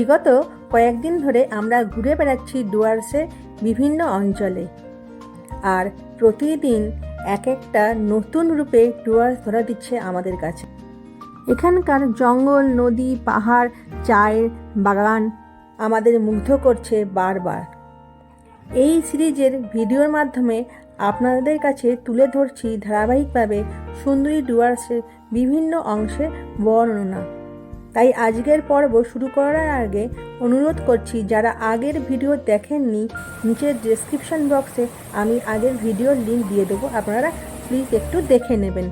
বিগত কয়েকদিন ধরে আমরা ঘুরে বেড়াচ্ছি ডুয়ার্সের বিভিন্ন অঞ্চলে। আর প্রতিদিন এক একটা নতুন রূপে ডুয়ার্স ধরা দিচ্ছে আমাদের কাছে। এখানকার জঙ্গল, নদী, পাহাড়, চায়ের বাগান আমাদের মুগ্ধ করছে বারবার। এই সিরিজের ভিডিওর মাধ্যমে আপনাদের কাছে তুলে ধরছি ধারাবাহিকভাবে সুন্দরী ডুয়ার্সের বিভিন্ন অংশের বর্ণনা। তাই আজকের পর্ব শুরু করার আগে অনুরোধ করছি, যারা আগের ভিডিও দেখেননি নিচের ডেসক্রিপশন বক্সে আমি আগের ভিডিওর লিঙ্ক দিয়ে দেবো। আপনারা প্লিজ একটু দেখে নেবেন।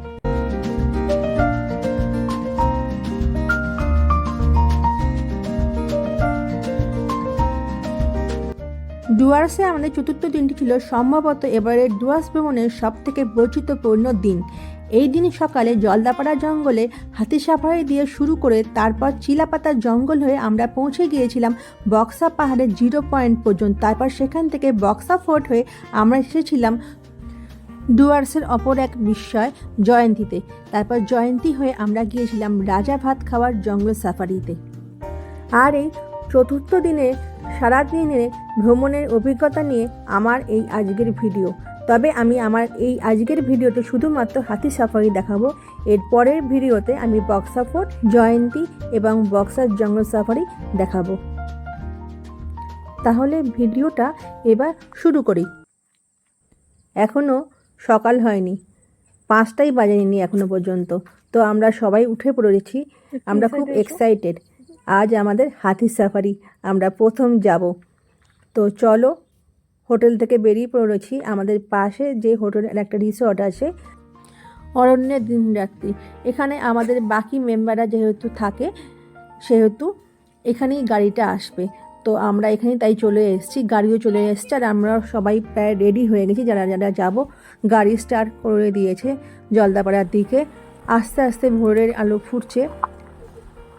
ডুয়ার্সে আমাদের চতুর্থ দিনটি ছিল সম্ভবত এবারের ডুয়ার্স ভ্রমণের সব থেকে বৈচিত্র্যপূর্ণ দিন। এই দিন সকালে জলদাপাড়া জঙ্গলে হাতি সাফারি দিয়ে শুরু করে তারপর চিলাপাতার জঙ্গল হয়ে আমরা পৌঁছে গিয়েছিলাম বক্সা পাহাড়ের জিরো পয়েন্ট পর্যন্ত। তারপর সেখান থেকে বক্সা ফোর্ট হয়ে আমরা এসেছিলাম ডুয়ার্সের অপর এক বিস্ময়, জয়ন্তীতে। তারপর জয়ন্তী হয়ে আমরা গিয়েছিলাম রাজা ভাত খাওয়ার জঙ্গল সাফারিতে। আর এই চতুর্থ দিনে সারাদিনের ভ্রমণের অভিজ্ঞতা নিয়ে আমার এই আজকের ভিডিও। তবে আমি আমার এই আজকের ভিডিওতে শুধুমাত্র হাতি সাফারি দেখাবো। এর পরের ভিডিওতে আমি বক্সা ফোর্ট জয়ন্তী এবং বক্সার জঙ্গল সাফারি দেখাবো। তাহলে ভিডিওটা এবার শুরু করি। এখনও সকাল হয়নি। পাঁচটাই বাজেনি এখনও পর্যন্ত। তো আমরা সবাই উঠে পড়েছি। আমরা খুব এক্সাইটেড আজ আমাদের হাতি সাফারি আমরা প্রথম যাব। তো চলো হোটেল থেকে বেরিয়ে পড়েছি আমাদের পাশে যে হোটেলের একটা রিসর্ট আছে, অরণ্যের দিন রাত্রি এখানে আমাদের বাকি মেম্বাররা যেহেতু থাকে, সেহেতু এখানেই গাড়িটা আসবে। তো আমরা এখানে তাই চলে এসেছি, গাড়িও চলে এসেছে। আর আমরা সবাই প্রায় রেডি হয়ে গেছি, যারা যারা যাব, গাড়ি স্টার্ট করে দিয়েছে জলদাপাড়ার দিকে। আস্তে আস্তে ভোরের আলো ফুটছে।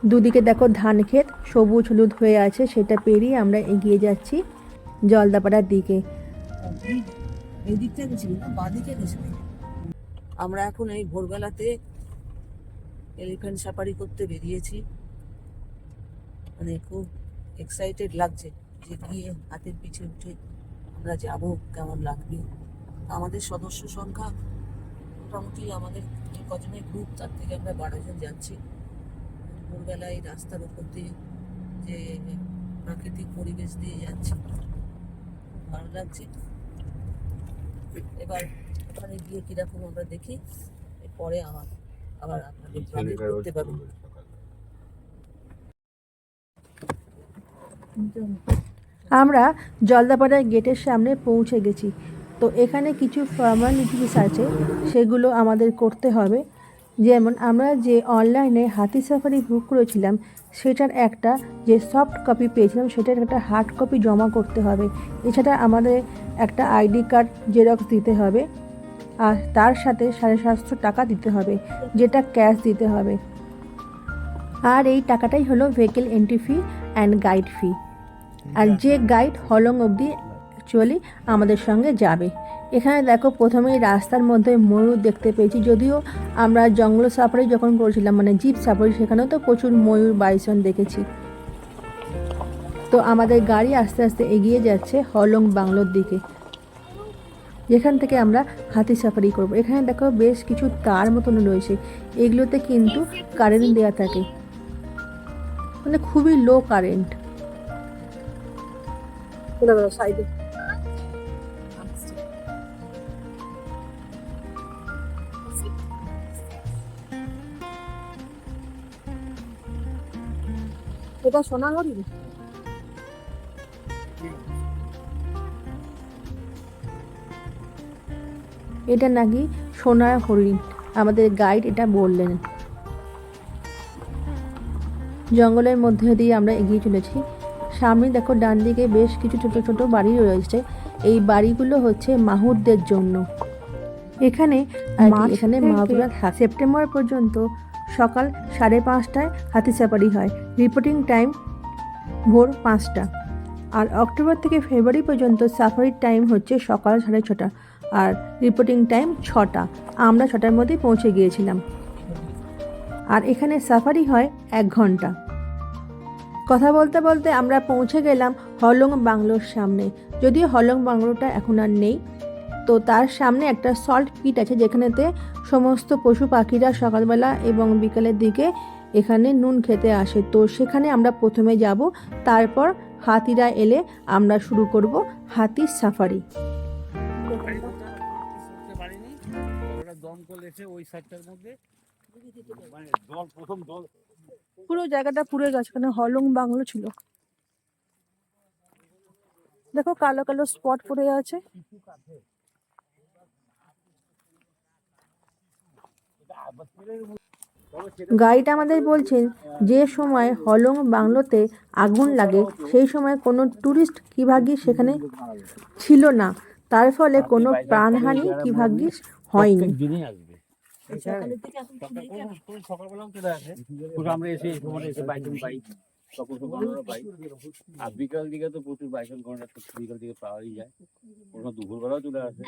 দুদিকে দেখো ধান ক্ষেত সবুজ হলুদ হয়ে আছে, সেটা পেরিয়ে আমরা এগিয়ে যাচ্ছি। জলদাপাড়ার দিকে। আমরা এখন এই ভোরবেলাতে এলিফ্যান্ট সাফারি করতে বেরিয়েছি। মানে খুব এক্সাইটেড লাগছে যে গিয়ে হাতের পিছে উঠে আমরা যাব, কেমন লাগবে? আমাদের সদস্য সংখ্যা মোটামুটি আমাদের কজনের গ্রুপ তার থেকে আমরা বারো জন যাচ্ছি। ভোরবেলায় রাস্তার উপর দিয়ে যে প্রাকৃতিক পরিবেশ দিয়ে যাচ্ছি। ভালো লাগছে। এবার ওখানে গিয়ে কীরকম আমরা দেখি পরে আবার আবার আপনাদের করতে পারব আমরা জলদাপাড়ার গেটের সামনে পৌঁছে গেছি। তো এখানে কিছু ফর্মালিটিস আছে সেগুলো আমাদের করতে হবে। যেমন আমরা যে অনলাইনে হাতি সাফারি বুক করেছিলাম সেটার একটা যে সফট কপি পেয়েছিলাম সেটার একটা হার্ড কপি জমা করতে হবে। এছাড়া আমাদের একটা আইডি কার্ড জেরক্স দিতে হবে আর তার সাথে সাড়ে সাতশো টাকা দিতে হবে যেটা ক্যাশ দিতে হবে। আর এই টাকাটাই হলো vehicle entry fee and guide fee আর যে গাইড হলং অবধি অ্যাকচুয়ালি আমাদের সঙ্গে যাবে। এখানে দেখো প্রথমেই রাস্তার মধ্যে ময়ূর দেখতে পেয়েছি, যদিও আমরা জঙ্গল সাফারি যখন করেছিলাম মানে জিপ সাফারি, সেখানেও তো প্রচুর ময়ূর বাইসন দেখেছি। তো আমাদের গাড়ি আস্তে আস্তে এগিয়ে যাচ্ছে হলং বাংলোর দিকে। যেখান থেকে আমরা হাতি সাফারি করব। এখানে দেখো বেশ কিছু তার মতন রয়েছে। এগুলোতে কিন্তু কারেন্ট দেওয়া থাকে। মানে খুবই লো কারেন্ট সাইডে। এটা সোনা হরিণ এটা নাকি সোনার হরিণ। আমাদের গাইড এটা বললেন। জঙ্গলের মধ্যে দিয়ে আমরা এগিয়ে চলেছি। সামনে দেখো ডান দিকে বেশ কিছু ছোট ছোট বাড়ি রয়েছে। এই বাড়িগুলো হচ্ছে মাহুরদের জন্য। এখানে এখানে মাহুরা সেপ্টেম্বর পর্যন্ত সকাল সাড়ে পাঁচটায় হাতি সাফারি হয়। রিপোর্টিং টাইম ভোর পাঁচটা। আর অক্টোবর থেকে ফেব্রুয়ারি পর্যন্ত সাফারির টাইম হচ্ছে সকাল সাড়ে ছটা আর রিপোর্টিং টাইম ছটা। আমরা ছটার মধ্যে পৌঁছে গিয়েছিলাম। আর এখানে সাফারি হয় এক ঘণ্টা। কথা বলতে বলতে আমরা পৌঁছে গেলাম হলং বাংলোর সামনে। যদিও হলং বাংলোটা এখন আর নেই তো তার সামনে একটা সল্ট পিট আছে যেখানেতে সমস্ত পশু পাখিরা সকালবেলা এবং বিকালের দিকে এখানে নুন খেতে আসে। তো সেখানে আমরা প্রথমে যাব, তারপর হাতিরা এলে আমরা শুরু করব হাতির সাফারি পুরো জায়গাটা পুরো গেছে ওখানে হলং বাংলো ছিল। দেখো কালো কালো স্পট পড়ে আছে। গাইড আমাদের বলছেন, যে সময় হলং বাংলোতে আগুন লাগে, সেই সময় কোনো ট্যুরিস্ট কি সেখানে ছিল না। তার ফলে কোনো প্রাণহানি কি ভাগ্যিস হয়নি। আর বিকাল দিকে তো প্রচুর কর্নার বিকাল দিকে পাওয়াই যায় দুপুরবেলাও চলে আসে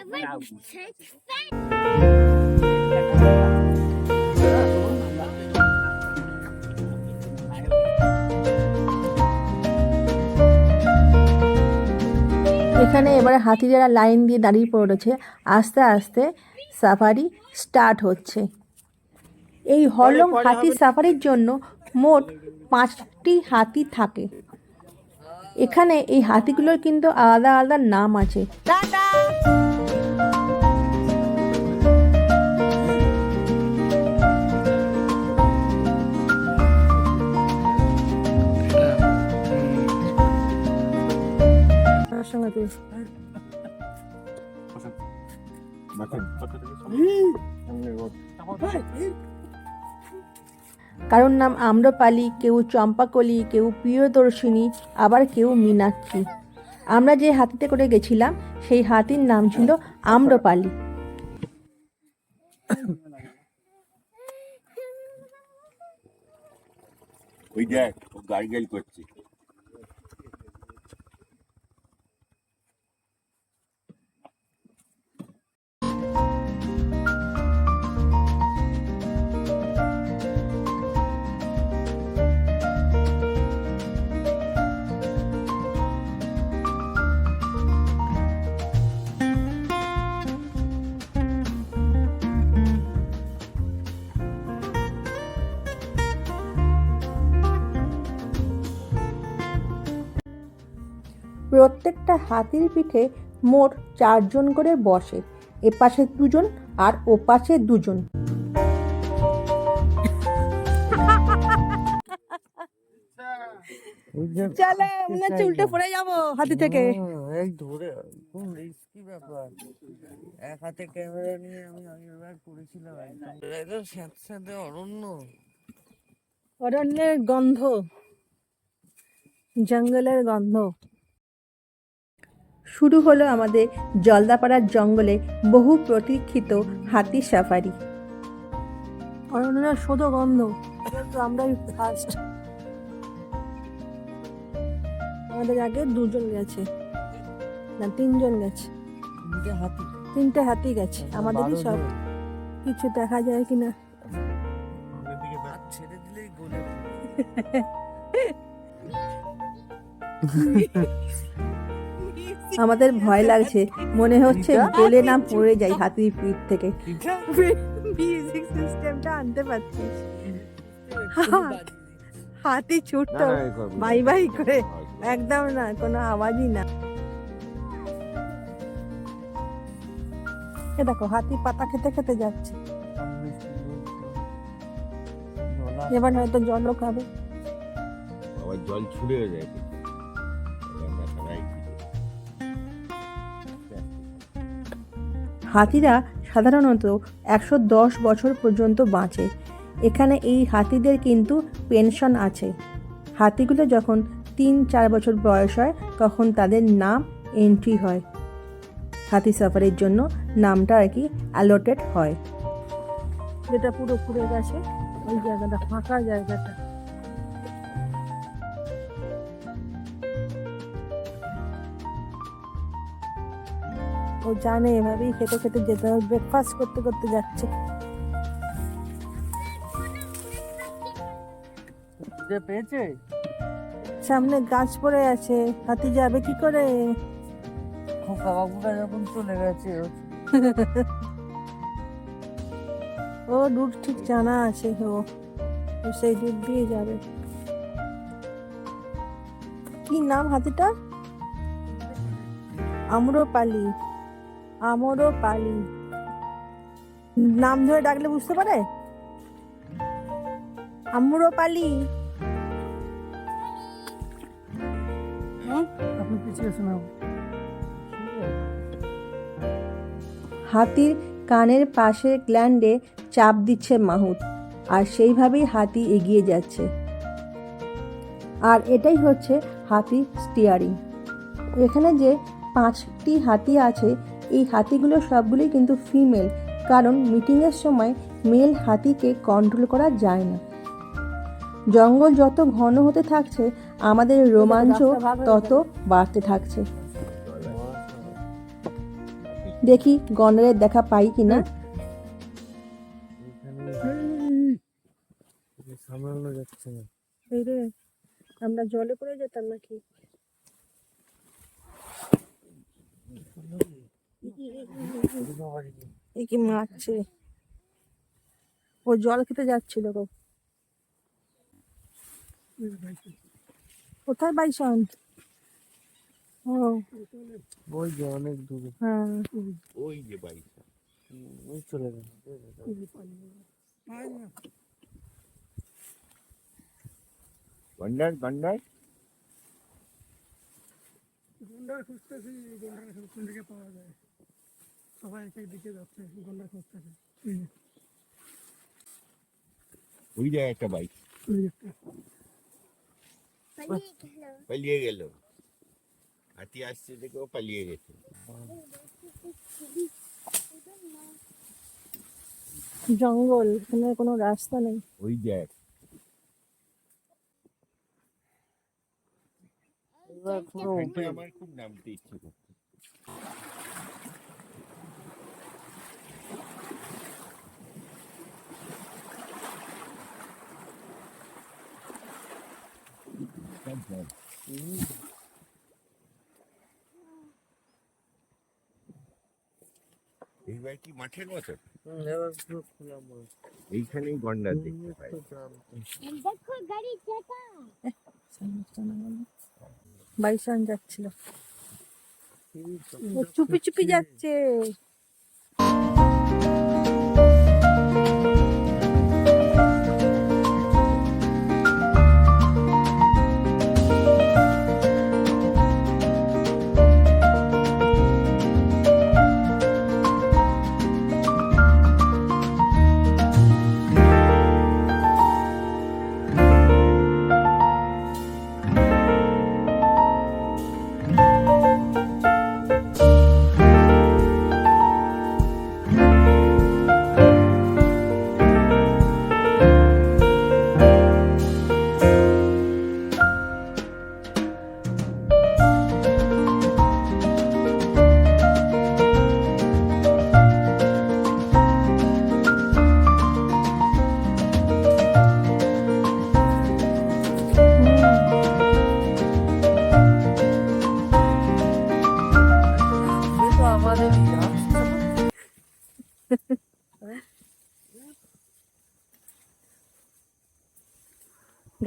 এখানে এবারে হাতি যারা লাইন দিয়ে দাঁড়িয়ে পড়েছে আস্তে আস্তে সাফারি স্টার্ট হচ্ছে। এই হলং হাতি সাফারির জন্য মোট পাঁচটি হাতি থাকে। এখানে এই হাতিগুলোর কিন্তু আলাদা আলাদা নাম আছে। কারোর নাম আম্রপালি, কেউ চম্পাকলি, কেউ প্রিয়দর্শিনী, আবার কেউ মীনাক্ষী। আমরা যে হাতিতে করে গেছিলাম, সেই হাতির নাম ছিল আম্রপালি। ওই দেখ গাড়ি করছে। প্রত্যেকটা হাতির পিঠে মোট চারজন করে বসে এপাশে দুজন আর ওপাশে দুজন। চলে চুলটা পড়ে যাব হাতি থেকে। এই ধরে কোন রিস্কি ব্যাপার। এক হাতে ক্যামেরা নিয়ে আমি আগেরবার করেছিলাম একদম। একদম স্যাঁতস্যাঁতে অরণ্য। অরণ্যের গন্ধ জঙ্গলের গন্ধ। শুরু হলো আমাদের জলদাপাড়ার জঙ্গলে বহু প্রতীক্ষিত হাতি সাফারি। অরণ্যের শোধ গন্ধ। তো আমরাই ফার্স্ট আমাদের আগে দুজন গেছে। না তিনজন গেছে। হাতি। তিনটে হাতি গেছে। আমাদেরই সব কিছু দেখা যায় কিনা। হাত ছেড়ে দিলেই গলে আমাদের ভয় লাগছে। মনে হচ্ছে গলে না পড়ে যাই হাতির পিঠ থেকে। মিউজিক সিস্টেমটা আনতে পারছিস। হাতি ছুটতো বাই বাই করে। একদম না কোনো আওয়াজই না। এ দেখো হাতি পাতা খেতে খেতে যাচ্ছে। এবার হয়তো জলও খাবে। আবার জল ছুড়ে যায়। হাতিরা সাধারণত একশো দশ বছর পর্যন্ত বাঁচে। এখানে এই হাতিদের কিন্তু পেনশন আছে। হাতিগুলো যখন তিন চার বছর বয়স হয়, তখন তাদের নাম এন্ট্রি হয়। হাতি সাফারির জন্য নামটা আর কি অ্যালোটেড হয়। যেটা পুরো পুড়ে গেছে, ওই জায়গাটা ফাঁকা জায়গাটা। জানে এভাবেই খেতে খেতে যেতে হবে। ব্রেকফাস্ট করতে করতে যাচ্ছে। পেয়েছে? সামনে গাছ পড়ে আছে। হাতি যাবে কি করে? খোকা বাবুরা যখন চলে গেছে। ও রুট ঠিক জানা আছে ও সেই রুট দিয়ে যাবে। কি নাম হাতিটা আম্রপালি। আম্রপালি নাম ধরে ডাকলে বুঝতে পারে? আম্রপালি আপনি পিছিয়ে শোনাও হাতির কানের পাশের গ্ল্যান্ডে চাপ দিচ্ছে মাহুত আর সেইভাবেই হাতি এগিয়ে যাচ্ছে। আর এটাই হচ্ছে হাতির স্টিয়ারিং এখানে যে পাঁচটি হাতি আছে এই হাতিগুলো সবগুলোই কিন্তু ফিমেল কারণ মিটিংয়ের সময় মেল হাতিকে কন্ট্রোল করা যায় না। জঙ্গল যত ঘন হতে থাকছে আমাদের রোমাঞ্চ তত বাড়তে থাকছে। দেখি গন্ডারের দেখা পাই কিনা। সামলানো যাচ্ছে না এই রে আমরা জলে পড়ে যেতাম নাকি? এ কি মারছে। ও জল খেতে যাচ্ছিল গো। কোথায় বাইসন ও। ওই যে অনেক দূরে। হ্যাঁ। ওই যে বাড়ি ওই চলে গেল। গন্ডার গন্ডার। গন্ডার খুঁজতেছি গন্ডার কোন দিকে পাওয়া যায়। সবাই এক এক দিকে যাচ্ছে গন্ডার খুঁজতেছে। ওই যে একটা বাইক পালিয়ে গেল। হাতি আসছে দেখে ও পালিয়ে গেছে। জঙ্গল এখানে কোনো রাস্তা নেই। ওই দেখ। আমার খুব নামতে ইচ্ছে করছে। এইবার কি মাঠের এইখানেই গন্ডার দেখতে পাই। বাইসন যাচ্ছিল। চুপি চুপি। যাচ্ছে।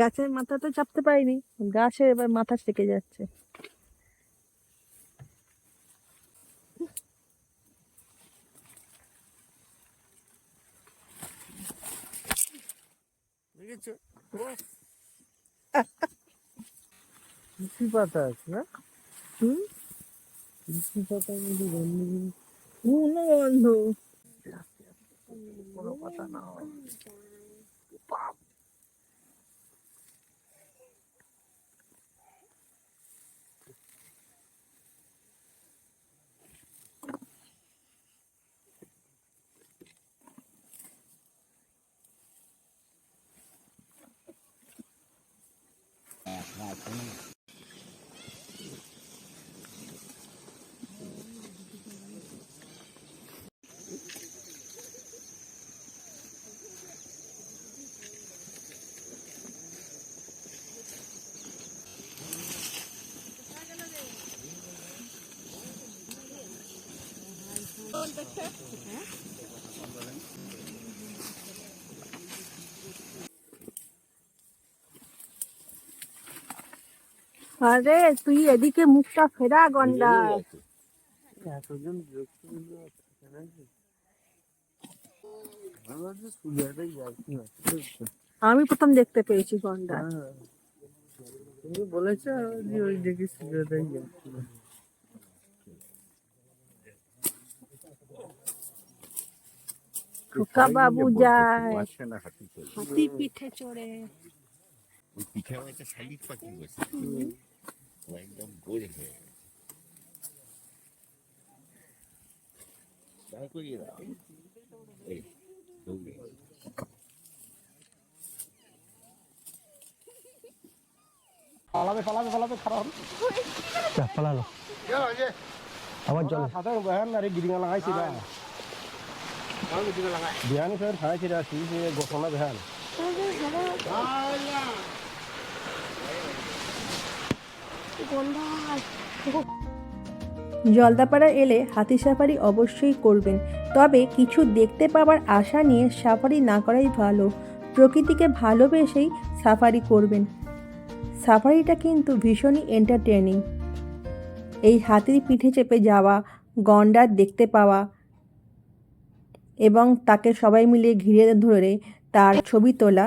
গাছের মাথা তো চাপতে পারিনি। গাছের এবার মাথা থেকে যাচ্ছে। পাতা আছে না? হুম? তুলসী পাতার মধ্যে গন্ধ গন্ধ কোনো পাতা না আরে তুই এদিকে মুখটা ফেরা না। আমি প্রথম দেখতে পেয়েছি গন্ডার হ্যাঁ। তুমি বলেছ যে ওই দেখি সুজাতাই খোকা বাবু যায়। না হাতি পিঠে চড়ে। ওই পিঠে একটা শালিক পাখি বসে। একদম গোল হয়ে গেছে। দাঁড় করিয়ে দাও। এই দৌড়ে জলদাপাড়া এলে হাতি সাফারি অবশ্যই করবেন, তবে কিছু দেখতে পাওয়ার আশা নিয়ে সাফারি না করাই ভালো। প্রকৃতিকে ভালোবেসেই সাফারি করবেন। সাফারিটা কিন্তু ভীষণই এন্টারটেনিং এই হাতির পিঠে চেপে যাওয়া, গন্ডার দেখতে পাওয়া এবং তাকে সবাই মিলে ঘিরে ধরে তার ছবি তোলা।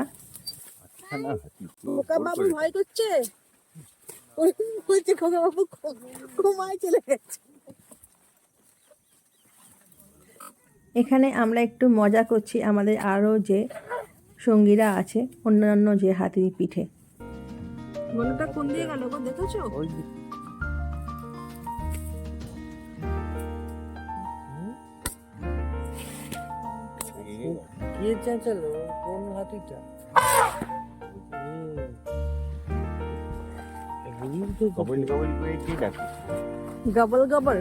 না হাতি খোকা বাবু ভয় করছে? বলছে খোকা বাবু ঘুমায় চলে গেছে। এখানে আমরা একটু মজা করছি আমাদের আরও যে সঙ্গীরা আছে অন্যান্য যে হাতির পিঠে। কোন দিয়ে গেল দেখেছ? চেঁচালো কোন হাতিটা। কবল কবল করে কি ডাকে? গবল গবল।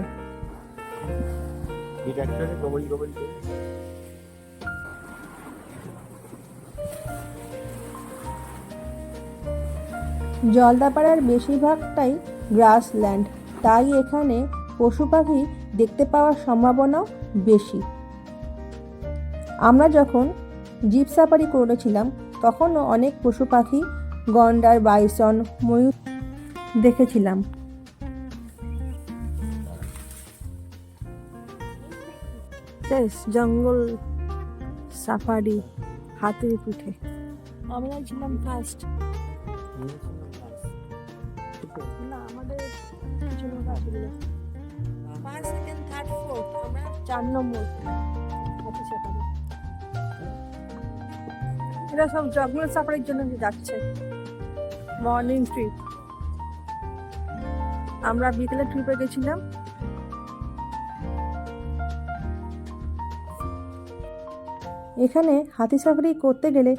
কি করে? জলদাপাড়ার বেশিরভাগটাই গ্রাসল্যান্ড তাই এখানে পশু পাখি দেখতে পাওয়ার সম্ভাবনাও বেশি। আমরা যখন জিপ সাফারি করেছিলাম, তখনও অনেক পশু পাখি গন্ডার, বাইসন, ময়ূর দেখেছিলাম। জঙ্গল সাফারি হাতির পিঠে। আমরা ছিলাম ফার্স্ট আমাদের ফার্স্ট সেকেন্ড থার্ড ফোর্থ আমরা চার নম্বর। এরা সব জঙ্গল সাফারির জন্য যাচ্ছে। মর্নিং ট্রিপ আমরা বিকেলে ট্রিপে গেছিলাম। এখানে হাতি সাফারি করতে গেলে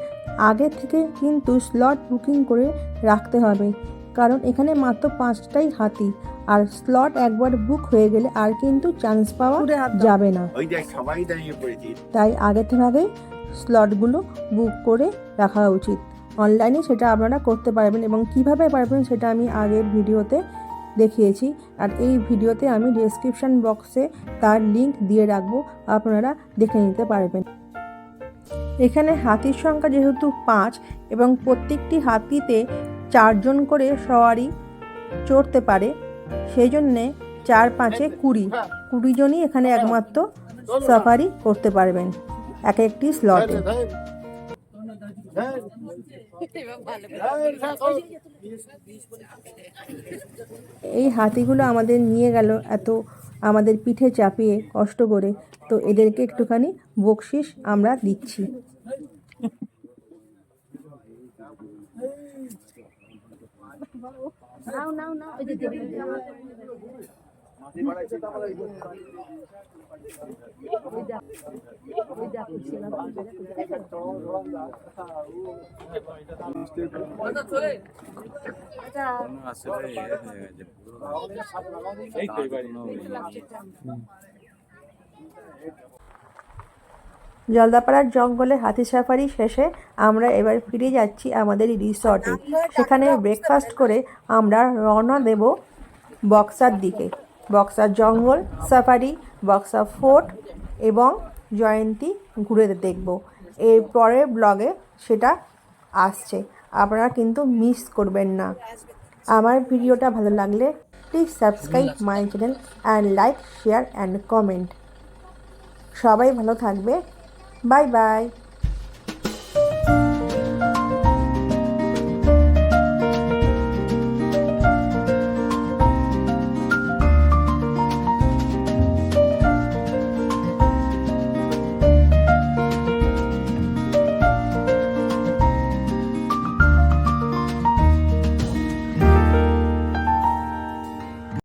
আগে থেকে কিন্তু স্লট বুকিং করে রাখতে হবে। কারণ এখানে মাত্র পাঁচটাই হাতি। আর স্লট একবার বুক হয়ে গেলে আর কিন্তু চান্স পাওয়া। যাবে না। সবাই তাই আগে থেকে স্লটগুলো বুক করে রাখা উচিত। অনলাইনে সেটা আপনারা করতে পারবেন এবং কীভাবে পারবেন সেটা আমি আগের ভিডিওতে দেখিয়েছি। আর এই ভিডিওতে আমি ডেসক্রিপশন বক্সে তার লিংক দিয়ে রাখব, আপনারা দেখে নিতে পারবেন। এখানে হাতির সংখ্যা যেহেতু পাঁচ এবং প্রত্যেকটি হাতিতে চারজন করে সওয়ারি চড়তে পারে সেই জন্যে চার পাঁচে কুড়ি। কুড়ি জনই এখানে একমাত্র সাফারি করতে পারবেন। এক একটি স্লটে এই হাতিগুলো আমাদের নিয়ে গেল, এত আমাদের পিঠে চাপিয়ে কষ্ট করে। তো এদেরকে একটুখানি বকশিস আমরা দিচ্ছি। নাও নাও নাও। জলদাপাড়ার জঙ্গলে হাতি সাফারি শেষে আমরা এবার ফিরে যাচ্ছি আমাদের রিসর্টে সেখানে ব্রেকফাস্ট করে আমরা রওনা দেব বক্সার দিকে। বক্সার জঙ্গল, সাফারি বক্সা ফোর্ট এবং জয়ন্তী ঘুরে দেখব। এর পরের ব্লগে সেটা আসছে। আপনারা কিন্তু মিস করবেন না। আমার ভিডিওটা ভালো লাগলে please subscribe my channel and like share and comment সবাই ভালো থাকবে। Bye bye.